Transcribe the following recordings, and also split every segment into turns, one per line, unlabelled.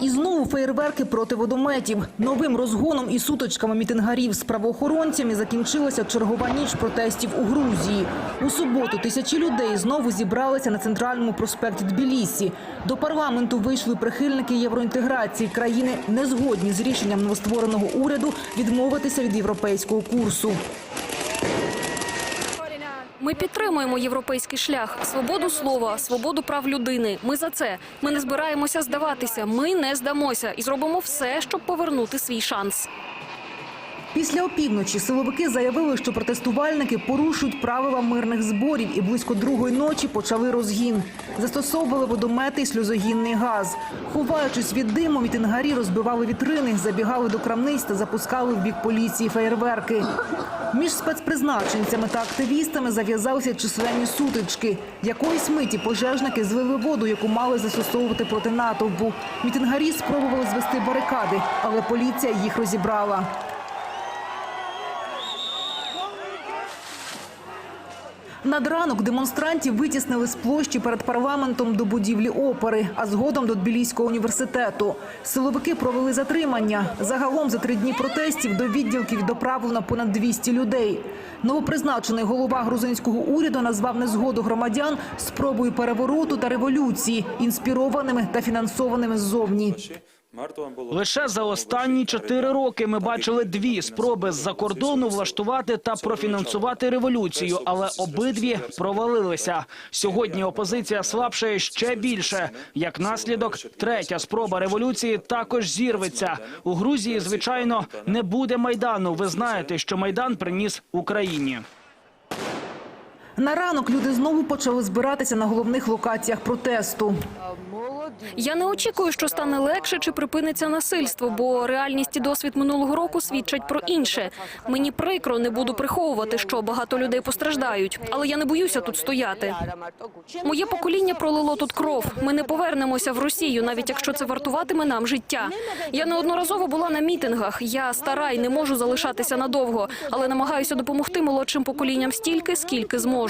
І знову феєрверки проти водометів. Новим розгоном і сутичками мітингарів з правоохоронцями закінчилася чергова ніч протестів у Грузії. У суботу тисячі людей знову зібралися на центральному проспекті Тбілісі. До парламенту вийшли прихильники євроінтеграції країни, не згодні з рішенням новоствореного уряду відмовитися від європейського курсу.
Ми підтримуємо європейський шлях, свободу слова, свободу прав людини. Ми за це. Ми не збираємося здаватися. Ми не здамося і зробимо все, щоб повернути свій шанс.
Після опівночі силовики заявили, що протестувальники порушують правила мирних зборів і близько другої ночі почали розгін. Застосовували водомети і сльозогінний газ. Ховаючись від диму, мітингарі розбивали вітрини, забігали до крамниць та запускали в бік поліції феєрверки. Між спецпризначенцями та активістами зав'язалися численні сутички. Якоїсь миті пожежники злили воду, яку мали застосовувати проти натовпу. Мітингарі спробували звести барикади, але поліція їх розібрала. Над ранок демонстрантів витіснили з площі перед парламентом до будівлі опери, а згодом до Тбіліського університету. Силовики провели затримання. Загалом за три дні протестів до відділків доправлено понад 200 людей. Новопризначений голова грузинського уряду назвав незгоду громадян спробою перевороту та революції, інспірованими та фінансованими ззовні.
Лише за останні чотири роки ми бачили дві спроби з-за кордону влаштувати та профінансувати революцію, але обидві провалилися. Сьогодні опозиція слабшає ще більше. Як наслідок, третя спроба революції також зірветься. У Грузії, звичайно, не буде майдану. Ви знаєте, що майдан приніс Україні.
На ранок люди знову почали збиратися на головних локаціях протесту.
Я не очікую, що стане легше чи припиниться насильство, бо реальність і досвід минулого року свідчать про інше. Мені прикро, не буду приховувати, що багато людей постраждають, але я не боюся тут стояти. Моє покоління пролило тут кров. Ми не повернемося в Росію, навіть якщо це вартуватиме нам життя. Я неодноразово була на мітингах. Я стара і не можу залишатися надовго, але намагаюся допомогти молодшим поколінням стільки, скільки зможу.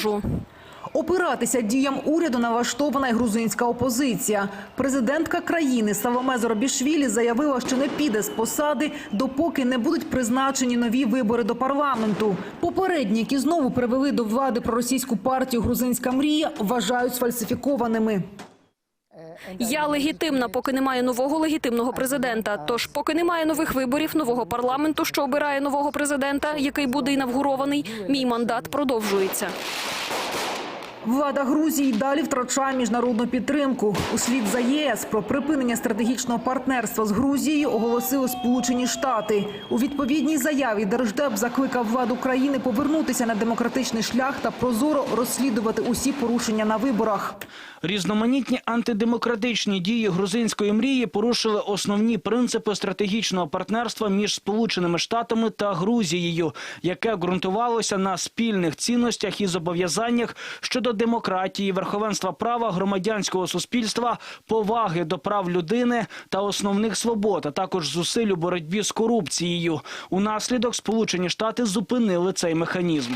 Опиратися діям уряду налаштована й грузинська опозиція. Президентка країни Саломе Зоробішвілі заявила, що не піде з посади, допоки не будуть призначені нові вибори до парламенту. Попередні, які знову привели до влади проросійську партію Грузинська мрія, вважають сфальсифікованими.
Я легітимна, поки немає нового легітимного президента. Тож, поки немає нових виборів, нового парламенту, що обирає нового президента, який буде інавгурований, мій мандат продовжується.
Влада Грузії й далі втрачає міжнародну підтримку. Услід за ЄС про припинення стратегічного партнерства з Грузією оголосили Сполучені Штати. У відповідній заяві Держдеп закликав владу країни повернутися на демократичний шлях та прозоро розслідувати усі порушення на виборах.
Різноманітні антидемократичні дії грузинської мрії порушили основні принципи стратегічного партнерства між Сполученими Штатами та Грузією, яке ґрунтувалося на спільних цінностях і зобов'язаннях щодо демократії, верховенства права, громадянського суспільства, поваги до прав людини та основних свобод, а також зусиль у боротьбі з корупцією. Унаслідок Сполучені Штати зупинили цей механізм.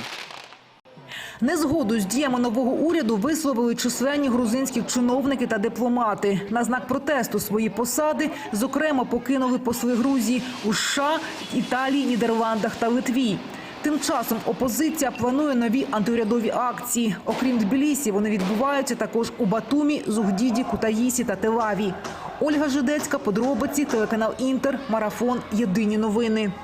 Незгоду з діями нового уряду висловили численні грузинські чиновники та дипломати. На знак протесту свої посади, зокрема, покинули посли Грузії у США, Італії, Нідерландах та Литві. Тим часом опозиція планує нові антиурядові акції. Окрім Тбілісі, вони відбуваються також у Батумі, Зугдіді, Кутаїсі та Телаві. Ольга Жидецька, подробиці, телеканал Інтер, марафон. Єдині новини.